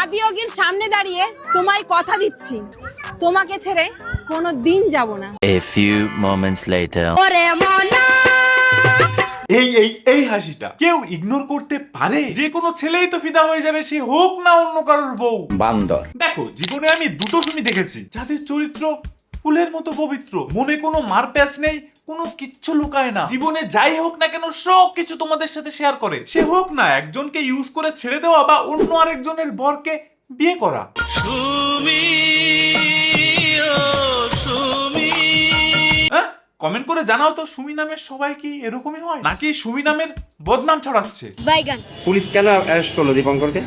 আদিয়োগীর সামনে দাঁড়িয়ে তোমায় কথা দিচ্ছি। তোমাকে ছেড়ে কোনো দিন যাব না। A few moments later. এই এই এই হাসিটা কেউ ইগনোর করতে পারে? যে কোনো ছেলেই তো ফিদা হয়ে যাবে সে হোক না অন্য কারোর বউ। বান্দর। দেখো জীবনে আমি দুটো সুমি দেখেছি যাদের চরিত্র ফুলের মতো পবিত্র মনে কোনো মারপ্যাচ নেই কোনো কিচ্ছু লুকায় না। জীবনে যাই হোক না কেন সব কিছু তোমাদের সাথে শেয়ার করে। সে হোক না একজনকে ইউজ করে ছেড়ে দেওয়া বা অন্য আরেকজনের বরকে বিয়ে করা। হ্যাঁ? কমেন্ট করে জানাও তো সুমি নামের সবাই কি এরকমই হয়? নাকি সুমি নামের বদনাম ছড়াচ্ছে? পুলিশ কেন অ্যারেস্ট করল দীপঙ্করকে?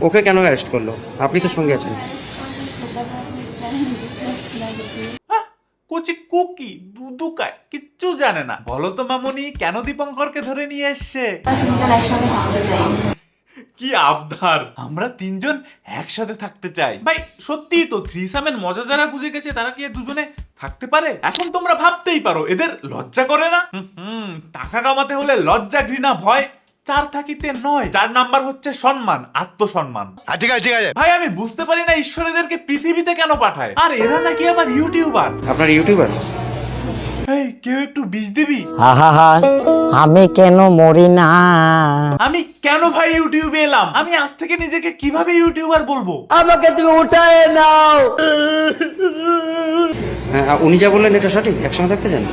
ওকে কেন অ্যারেস্ট করল? আপনি তো সঙ্গে আছেন আহ, কচি কুকি, দুদুকায়, কিচ্ছু জানে না। বলো তো মামনি, কেন দীপঙ্করকে ধরে নিয়ে এসছে? কি আবদার। আমরা তিনজন একসাথে থাকতে চাই। ভাই সত্যি তো থ্রিসামের মজা যারা বুঝে গেছে, তারা কি দুজনে থাকতে পারে? এখন তোমরা ভাবতেই পারো, এদের লজ্জা করে না? হুম, টাকা কামাতে হলে লজ্জা, ঘৃণা, ভয় চার থাকিতে নয় যার নাম্বার হচ্ছে সম্মান আত্মসম্মান। ঠিক আছে ঠিক আছে। ভাই আমি বুঝতে পারি না ঈশ্বর এদেরকে পৃথিবীতে কেন পাঠায়। আর এরা নাকি আবার ইউটিউবার। আপনার ইউটিউবার? এই কেউ একটু বিষ দিবি? আহা আমি কেন মরি না? আমি কেন ভাই ইউটিউবে এলাম? আমি আজ থেকে নিজেকে কীভাবে ইউটিউবার বলব? হ্যাঁ, উনি যা বললেন এটা সঠিক? একসঙ্গে থাকতে চান?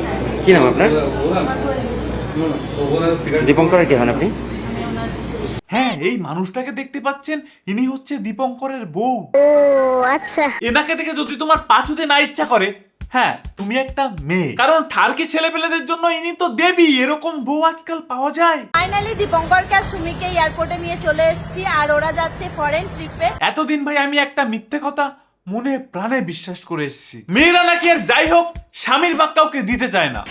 কি নাম আপনার? দীপঙ্করের কে হন আপনি? হ্যাঁ এই মানুষটাকে দেখতে পাচ্ছেন ইনি হচ্ছে দীপঙ্করের বউ। আচ্ছা। এনাকে থেকে যদি তোমার পাছুতে না ইচ্ছা করে হ্যাঁ তুমি একটা মেয়ে। কারণ ঠারকি ছেলেপেলেদের জন্য ইনি তো দেবী এরকম বউ আজকাল পাওয়া যায়। ফাইনালি দীপঙ্করকে আর সুমিকে এয়ারপোর্টে নিয়ে চলে এসেছি আর ওরা যাচ্ছে ফরেন ট্রিপে এতদিন ভাই আমি একটা মিথ্যে কথা মনে প্রাণে বিশ্বাস করে এসেছি। মেয়েরা নাকি আর যাই হোক স্বামীর বাক কাউকে দিতে চায় না।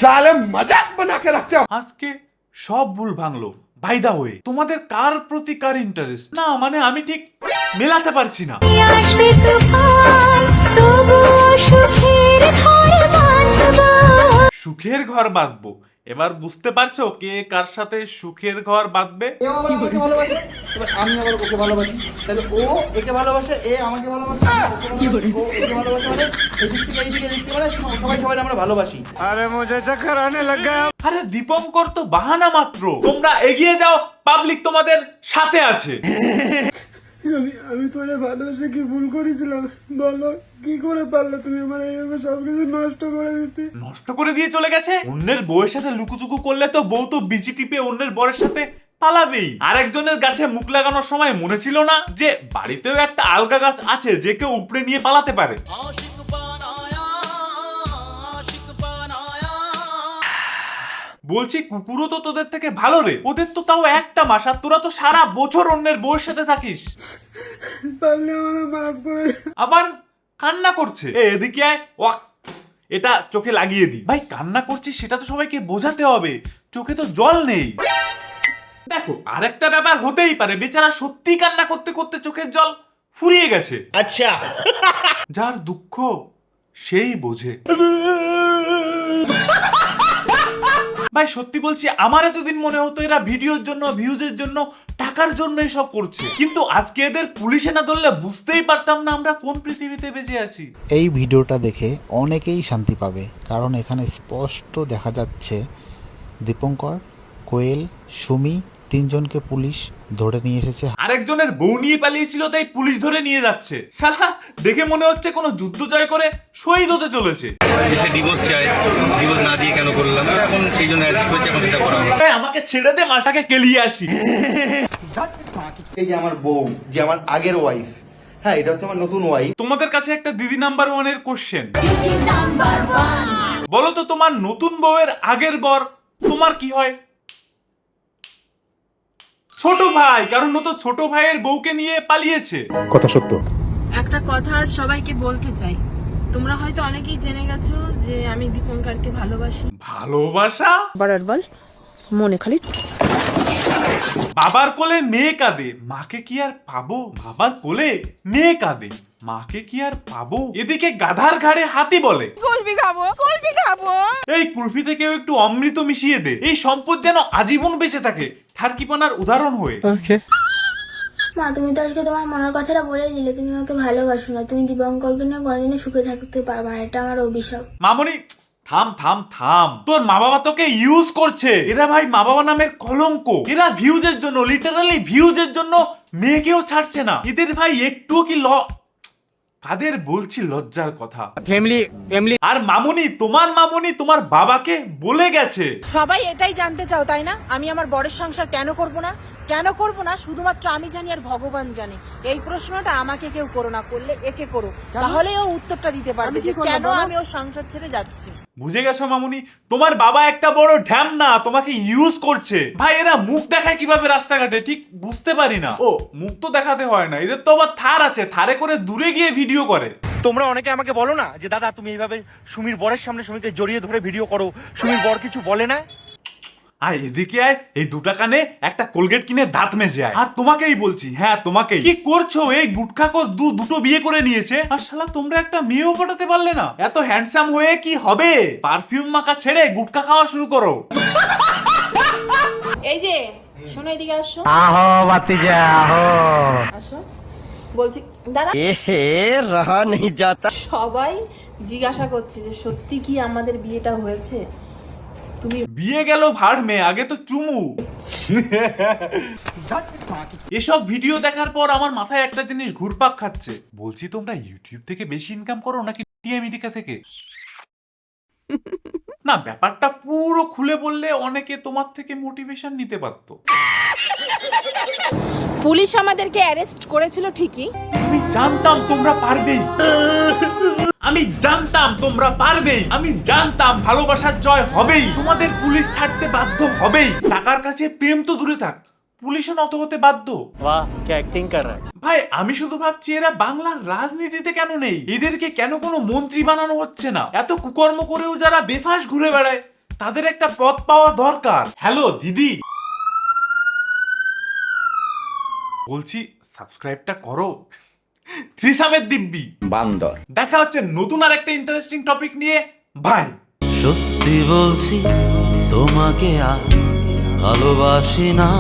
আজকে সব ভুল ভাঙলো বাই দা ওয়ে তোমাদের কার প্রতি কার ইন্টারেস্ট না মানে আমি ঠিক মেলাতে পারছি না। আসবে তুফান তবুও সুখের ঘর বাঁধবো। সুখের ঘর বাঁধবো। এবার বুঝতে পারছ কে কার সাথে সুখের ঘর বাঁধবে? ভালোবাসে? এবার আমি আবার ওকে ভালোবাসি। তাহলে ও একে ভালোবাসে এ আমাকে ভালোবাসে ওকে ভালোবাসে, ও একে ভালোবাসে মানে এদিক থেকে এই দিকে এদিক মানে সবাই সবাই আমরা ভালোবাসি। আরে দীপঙ্কর তো বাহানা মাত্র। তোমরা এগিয়ে যাও পাবলিক তোমাদের সাথে আছে। আমি আমি তোমার ভালোবাসে কি ভুল করেছিলাম? বলো কি করে পারলে তুমি আমার এইভাবে সবকিছু নষ্ট করে দিতে? নষ্ট করে দিয়ে চলে গেছে? অন্যের বউয়ের সাথে লুকুচুকু করলে তো বউ তো বিজি টিপে অন্যের বরের সাথে পালাবেই। আরেকজনের গাছে মুখ লাগানোর সময় মনে ছিল না যে বাড়িতেও একটা আলগা গাছ আছে যে কেউ উপড়ে নিয়ে পালাতে পারে। বলছি কুকুরও তো তোদের থেকে ভালো রে। ওদের তো তাও একটা মাস আর তোরা তো সারা বছর অন্যের বউয়ের সাথে থাকিস। আবার কান্না করছে। এ, এদিকে আয়। ওয়াক এটা চোখে লাগিয়ে দি। ভাই কান্না করছিস সেটা তো সবাইকে বোঝাতে হবে। চোখে তো জল নেই। দেখো আরেকটা ব্যাপার হতেই পারে। বেচারা সত্যি কান্না করতে করতে চোখের জল ফুরিয়ে গেছে। আচ্ছা। যার দুঃখ সেই বোঝে। ভাই, সত্যি বলছি, আমার এতদিন মনে হতো এরা ভিডিওর জন্য, ভিউজের জন্য, টাকার জন্য এসব করছে। কিন্তু আজকে এদের পুলিশে না ধরলে বুঝতেই পারতাম না আমরা কোন পৃথিবীতে বেঁচে আছি। এই ভিডিওটা দেখে অনেকেই শান্তি পাবে, কারণ এখানে স্পষ্ট দেখা যাচ্ছে দীপঙ্কর, কোয়েল, সুমি তিনজনকে পুলিশ ধরে নিয়ে এসেছে। আরেকজনের বউ নিয়ে পালিয়েছিল তাই পুলিশ ধরে নিয়ে যাচ্ছে। শালা দেখে মনে হচ্ছে কোনো যুদ্ধ জয় করে শহীদ হতে চলেছে। দেশে ডিভোর্স চাই ডিভোর্স না দিয়ে কেন করলাম? এখন সেই জন্য করেছে এখন সেটা করা হবে। আমাকে ছেড়ে দে মাটাকে কেলিয়ে আসি। এই যে আমার বউ যে আমার আগের ওয়াইফ হ্যাঁ এটা হচ্ছে আমার নতুন ওয়াইফ তোমাদের কাছে একটা দিদি নাম্বার ওয়ানের কোশ্চেন বলো তো তোমার নতুন বউয়ের আগের বর তোমার কি হয়? ছোট ভাই কারণ ও তো ছোট ভাইয়ের বউকে নিয়ে পালিয়েছে। কথা সত্য। একটা কথা সবাইকে বলতে চাই। তোমরা হয়তো অনেকেই জেনে গেছো যে আমি দীপঙ্করকে ভালোবাসি। ভালোবাসা? বারার বল মনে খালি বাবার কোলে মেয়ে কাঁদে মাকে কি আর পাবো? বাবার কোলে মেয়ে কাঁদে মাকে কি আর পাবো? এদিকে গাধার ঘাড়ে হাতি বলে কুলফি খাব কুলফি খাব। এই কুলফি থেকেও একটু অমৃত মিশিয়ে দে। এই সম্পদ যেন আজীবন বেঁচে থাকে ঠারকিপানার উদাহরণ হয়ে। মা তুমি তো আজকে তোমার মনের কথাটা বলে দিলে। তুমি আমাকে ভালোবাসো না তুমি দীপঙ্করকে নিয়ে কোনোদিনও সুখে থাকতে পারবে না এটা আমার অভিশাপ। মামনি থাম থাম থাম। তোর মা বাবা তোকে ইউজ করছে। এরা ভাই মা বাবা নামের কলঙ্ক। এরা ভিউজের জন্য লিটারালি ভিউজের জন্য মেয়েকেও ছাড়ছে না। এদের ভাই একটুও কি ল কাদের বলছি লজ্জার কথা? ফ্যামিলি ফ্যামিলি আর মামুনি তোমার মামুনি তোমার বাবাকে বলে গেছে। সবাই এটাই জানতে চাও তাই না? আমি আমার বরের সংসার কেন করব না? কেন করব না? শুধুমাত্র আমি জানি আর ভগবান জানে। এই প্রশ্নটা আমাকে কেউ করো না করলে একে করো। তাহলে ও উত্তরটা দিতে পারবে যে কেন আমি ওর সংসার ছেড়ে যাচ্ছি। বুঝে গেছো মামুনি? তোমার বাবা একটা বড় ঢ্যাম না, তোমাকে ইউজ করছে। ভাই, এরা মুখ দেখায় কীভাবে রাস্তাঘাটে? ঠিক বুঝতে পারি না। ও, মুখ তো দেখাতে হয় না। এদের তো আবার থার আছে, থারে করে দূরে গিয়ে ভিডিও করে। তোমরা অনেকে আমাকে বলো না যে, দাদা, তুমি এইভাবে সুমির বরের সামনে সুমিকে জড়িয়ে ধরে ভিডিও করো। সুমির বর কিছু বলে না? আয় এদিকে আয় এই দুটা কানে একটা কোলগেট কিনে দাঁত মেজে আয়। আর তোমাকেই বলছি হ্যাঁ তোমাকেই। কি করছ? এই গুটখা কর দু দুটো বিয়ে করে নিয়েছে। আর শালা তোমরা একটা মেয়েও পটাতে পারলে না। এত হ্যান্ডসাম হয়ে কি হবে? পারফিউম মাখা ছেড়ে গুটখা খাওয়া শুরু করো। এই যে শোনো এদিকে আসো। আহো বাতিজা আহো। আসো। বলছি দাঁড়া। এ রহা নেই যাতা। সবাই জিজ্ঞাসা করছে যে সত্যি কি আমাদের বিয়েটা হয়েছে? তুমি বিয়ে গেল ভাড় মেয়ে আগে তো চুমু। এসব ভিডিও দেখার পর আমার মাথায় একটা জিনিস ঘুরপাক খাচ্ছে। বলছি তোমরা ইউটিউব থেকে বেশি ইনকাম করো নাকি আমেরিকা থেকে? না ব্যাপারটা পুরো খুলে বললে অনেকে তোমার থেকে মোটিভেশন নিতে পারতো। পুলিশ আমাদেরকে অ্যারেস্ট করেছিল ঠিকই। আমি জানতাম তোমরা পারবেই। আমি জানতাম তোমরা পারবেই আমি জানতাম ভালোবাসার জয় হবেই। তোমাদের পুলিশ ছাড়তে বাধ্য হবেই। টাকার কাছে প্রেম তো দূরে থাক। পুলিশও নত হতে বাধ্য। বাহ কে অ্যাক্টিং কর। ভাই আমি শুধু ভাবছি এরা বাংলার রাজনীতিতে কেন নেই? এদেরকে কেন কোনো মন্ত্রী বানানো হচ্ছে না? এত কুকর্ম করেও যারা বেফাস ঘুরে বেড়ায় তাদের একটা পথ পাওয়া দরকার। হ্যালো দিদি। বলছি সাবস্ক্রাইবটা করো। ত্রিসামের দিব্যি। বান্দর। দেখা হচ্ছে নতুন আর একটা ইন্টারেস্টিং টপিক নিয়ে। ভাই সত্যি বলছি তোমাকে আর ভালোবাসি না।